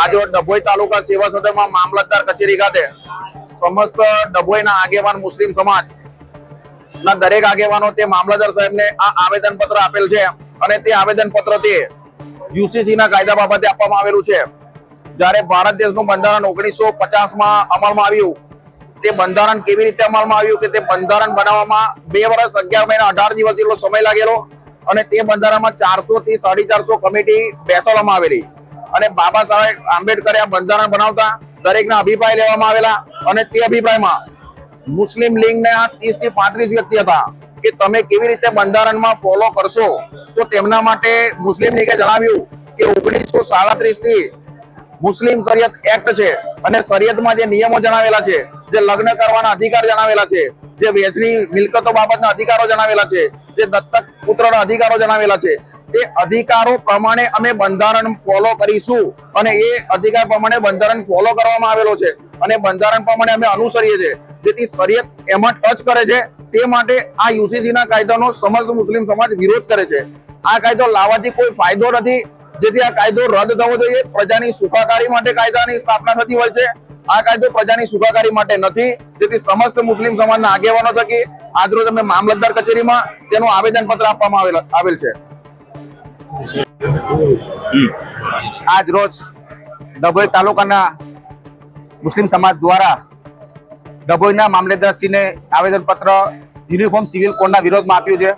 આજે ડભોઈ તાલુકા સેવા સદનમાં મામલતદાર કચેરી ખાતે સમસ્ત ડભોઈના આગેવાન મુસ્લિમ સમાજ ના દરેક આગેવાનો તે મામલતદાર સાહેબને આ આવેદન પત્ર આપેલ છે અને તે આવેદન પત્ર તે યુસીસી ના કાયદા બાબતે આપવામાં આવેલું છે. જ્યારે ભારત દેશનું બંધારણ ઓગણીસો પચાસમાં અમલમાં આવ્યું, તે બંધારણ કેવી રીતે અમલમાં આવ્યું કે તે બંધારણ બનાવવામાં બે વર્ષ, અગિયાર મહિના, અઢાર દિવસ જેટલો સમય લાગેલો અને તે બંધારણમાં ચારસો થી સાડી ચારસો કમિટી બેસાડવામાં આવેલી. અને બાબા સાહેબ આંબેડકરે આ બંધારણ બનાવતા દરેકના અભિપ્રાય લેવામાં આવેલા અને તે અભિપ્રાયમાં મુસ્લિમ લીગના ત્રીસથી પાંત્રીસ વ્યક્તિ હતા કે તમે કેવી રીતે બંધારણમાં ફોલો કરશો? તો તેમના માટે મુસ્લિમ લીગે જણાવ્યું કે ઓગણીસો સાડત્રીસથી મુસ્લિમ શરિયત એક્ટ છે અને શરિયતમાં જે નિયમો જણાવેલા છે, જે લગ્ન કરવાના અધિકાર જણાવેલા છે, જે વેચની મિલકતો બાબતના અધિકારો જણાવેલા છે, જે દત્તક પુત્રના અધિકારો જણાવેલા છે તે અધિકારો પ્રમાણે અમે બંધારણ ફોલો કરીશું. અને એ અધિકાર પ્રમાણે બંધારણ ફોલો કરવામાં આવેલો છે. અને બંધારણ પ્રમાણે અમે અનુસરીએ છીએ. જેથી શરિયત એમાં ટચ કરે છે. તે માટે આ યુસીસી ના કાયદાનો સમસ્ત મુસ્લિમ સમાજ વિરોધ કરે છે. આ કાયદો લાવવાથી કોઈ ફાયદો નથી. જેથી આ કાયદો રદ થવો જોઈએ. પ્રજાની સુખાકારી માટે કાયદાની સ્થાપના થતી હોય છે. આ કાયદો પ્રજાની સુખાકારી માટે નથી. જેથી સમસ્ત મુસ્લિમ સમાજના આગેવાનો થકી આજરોજ અમે મામલતદાર કચેરીમાં તેનું આવેદન પત્ર આપવામાં આવેલ છે. આજ રોજ ડભોઈ તાલુકાના મુસ્લિમ સમાજ દ્વારા ડભોઈના મામલેદારશ્રીને આવેદનપત્ર યુનિફોર્મ સિવિલ કોડના વિરોધમાં આપ્યું છે.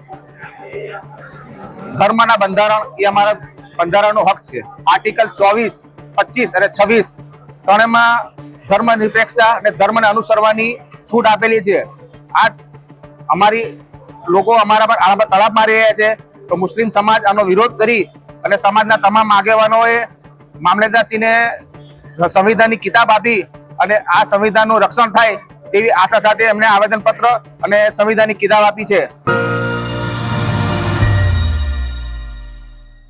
ધર્મના બંધારણ એ અમારા બંધારણનો હક છે. આર્ટિકલ ચોવીસ, પચીસ અને છવ્વીસ ત્રણેયમાં ધર્મ નિરપેક્ષતા અને ધર્મને અનુસરવાની છૂટ આપેલી છે. આ અમારી લોકો અમારા પર તળાપ મારી રહ્યા છે. તો મુસ્લિમ સમાજ આનો વિરોધ કરી અને સમાજના તમામ આગેવાનોએ મામલેદારસિંહને સંવિધાનની કિતાબ આપી અને આ સંવિધાનનું રક્ષણ થાય તેવી આશા સાથે એમને આવેદનપત્ર અને સંવિધાનની કિતાબ આપી છે.